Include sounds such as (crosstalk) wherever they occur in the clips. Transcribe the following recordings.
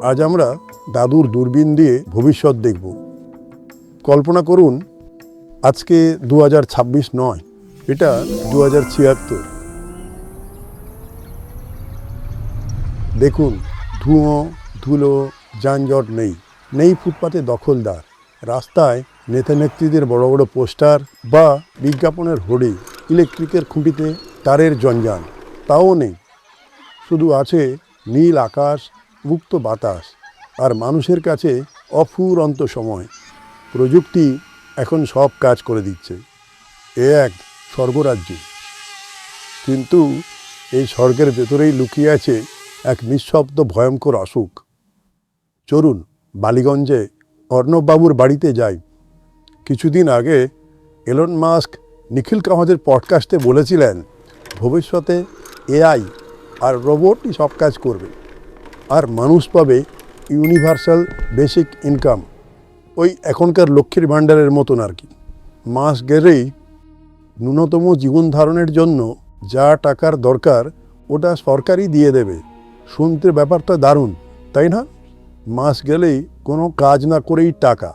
আজ আমরা দাদুর দূরবীন দিয়ে ভবিষ্যৎ দেখব। কল্পনা করুন, আজকে দু নয়, এটা দু ছিয়াত্তর। দেখুন, ধুঁয়ো, ধুলো, যানজট নেই। নেই ফুটপাতে দখলদার। রাস্তায় নেতা নেত্রীদের বড় বড় পোস্টার বা বিজ্ঞাপনের হোর্ডিং ইলেকট্রিকের খুঁটিতে তারের জঞ্জাল। তাও নেই। শুধু আছে নীল আকাশ মুক্ত বাতাস আর মানুষের কাছে অফুরন্ত সময়। প্রযুক্তি এখন সব কাজ করে দিচ্ছে। এ এক স্বর্গরাজ্য। কিন্তু এই স্বর্গের ভেতরেই লুকিয়ে আছে এক নিঃশব্দ ভয়ঙ্কর অসুখ। চলুন বালিগঞ্জে অর্ণববাবুর বাড়িতে যাই। কিছুদিন আগে এলন মাস্ক নিখিল কামাদের পডকাস্টে বলেছিলেন, ভবিষ্যতে এআই আর রোবটই সব কাজ করবে। আর মানুষ পাবে ইউনিভার্সাল বেসিক ইনকাম ওই এখনকার লক্ষ্মীর ভাণ্ডারের মতন আর কি। মাস গেলেই ন্যূনতম জীবন ধারণের জন্য যা টাকার দরকার, ওটা সরকারই দিয়ে দেবে। শুনতে ব্যাপারটা দারুণ, তাই না? মাস গেলেই কোনো কাজ না করেই টাকা।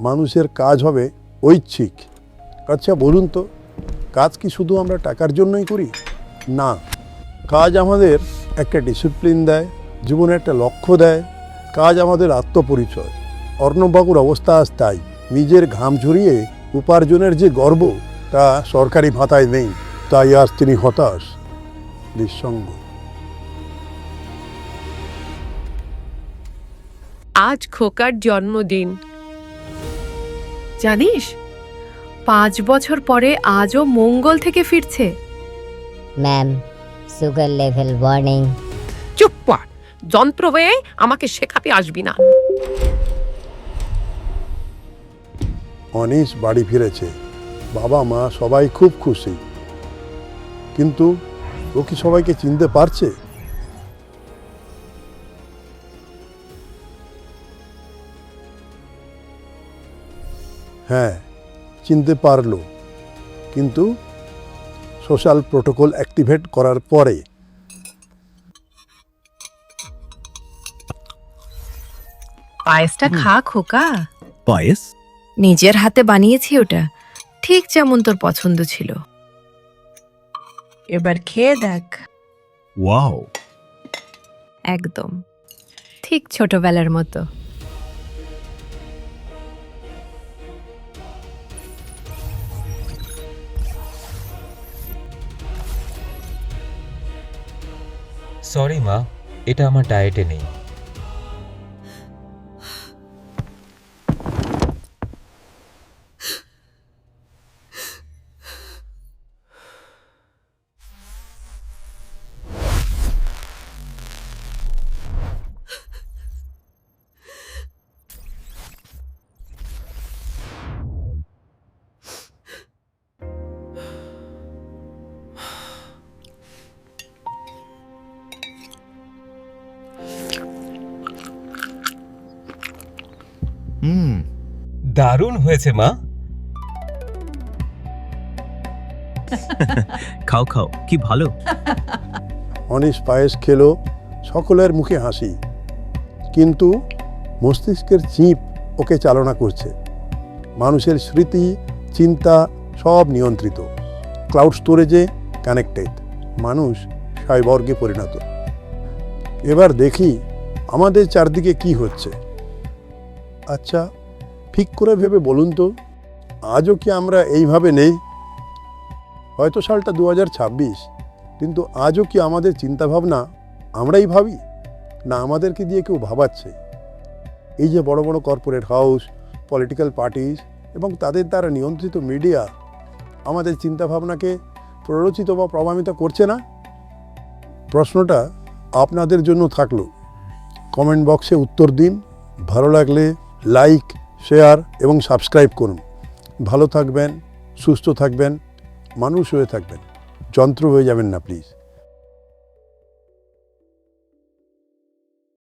মানুষের কাজ হবে ঐচ্ছিক। আচ্ছা বলুন তো, কাজ কি শুধু আমরা টাকার জন্যই করি? না, কাজ আমাদের একটা ডিসিপ্লিন দেয় জীবনে একটা লক্ষ্য দেয় কাজ আমাদের আত্মপরিচয়। অর্ণববাবুর অবস্থা আজ তাই নিজের ঘাম ঝরিয়ে উপার্জনের যে গর্ব তা সরকারি ভাতায় নেই তাই আজ তিনি হতাশ নিঃসঙ্গ। আজ খোকার জন্মদিন। জানিস পাঁচ বছর পরে আজও মঙ্গল থেকে ফিরছে। ম্যাম সুগার লেভেল ওয়ার্নিং চুপ যন্ত্র হয়ে আমাকে শেখাতে আসবি না। অনিশ বাড়ি ফিরেছে। বাবা, মা সবাই খুব খুশি। কিন্তু ও কি সবাইকে চিনতে পারছে? হ্যাঁ চিনতে পারল। কিন্তু সোশ্যাল প্রোটোকল অ্যাক্টিভেট করার পরে পায়েসটা খা খোকা। পায়েস? নিজের হাতে বানিয়েছি ওটা। ঠিক যেমন তোর পছন্দ ছিল। এবার খেয়ে দেখ। ওয়াও। একদম। ঠিক ছোটবেলার মতো। সরি মা এটা আমার ডায়েটে নেই। দারুণ হয়েছে মা। (laughs) খাও খাও কি ভালো। অনিশ পায়েস খেলো সকলের মুখে হাসি। কিন্তু মস্তিষ্কের চিপ ওকে চালনা করছে। মানুষের স্মৃতি চিন্তা সব নিয়ন্ত্রিত। ক্লাউড স্টোরেজে কানেক্টেড। মানুষ সাইবর্গে পরিণত। এবার দেখি আমাদের চারদিকে কি হচ্ছে। আচ্ছা ঠিক করে ভেবে বলুন তো, আজও কি আমরা এইভাবে নেই? হয়তো সালটা দু কিন্তু আজও কি আমাদের চিন্তাভাবনা আমরাই ভাবি? না আমাদেরকে দিয়ে কেউ ভাবাচ্ছে? এই যে বড় বড় কর্পোরেট হাউস পলিটিক্যাল পার্টিস এবং তাদের দ্বারা নিয়ন্ত্রিত মিডিয়া আমাদের চিন্তাভাবনাকে প্ররোচিত বা প্রভাবিত করছে না? প্রশ্নটা আপনাদের জন্য থাকল। কমেন্ট বক্সে উত্তর দিন। ভালো লাগলে লাইক শেয়ার এবং সাবস্ক্রাইব করুন। ভালো থাকবেন, সুস্থ থাকবেন, মানুষ হয়ে থাকবেন। যন্ত্র হয়ে যাবেন না, প্লিজ।